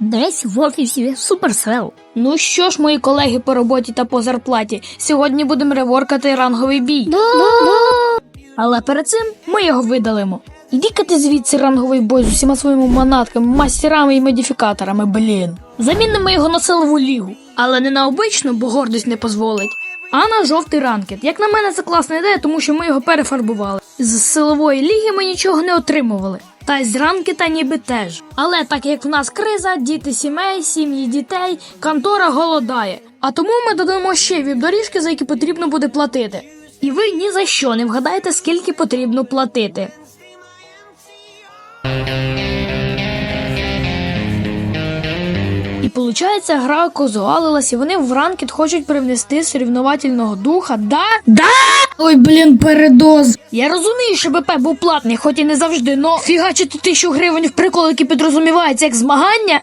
Десь в офісі Суперсел. Ну що ж, мої колеги по роботі та по зарплаті, сьогодні будемо реворкати ранговий бій. Але перед цим ми його видалимо. Іди-ка ти звідси ранговий бой з усіма своїми манатками, мастерами і модифікаторами, блін. Замінимо його на силову лігу. Але не на обичну, бо гордість не дозволить. А на жовтий ранкет. Як на мене, це класна ідея, тому що ми його перефарбували. З силової ліги ми нічого не отримували. Та й з ранкета ніби теж. Але так як в нас криза, діти сімей, сім'ї дітей, контора голодає. А тому ми додамо ще віп-доріжки, за які потрібно буде платити. І ви ні за що не вгадаєте, скільки потрібно платити. І виходить, гра козуалилась, і вони в ранкет хочуть привнести соревновательного духа. Да? Да! Ой, блін, передоз. Я розумію, що БП був платний, хоч і не завжди, но фігачити тисячу гривень в прикол, який підрозумівається як змагання.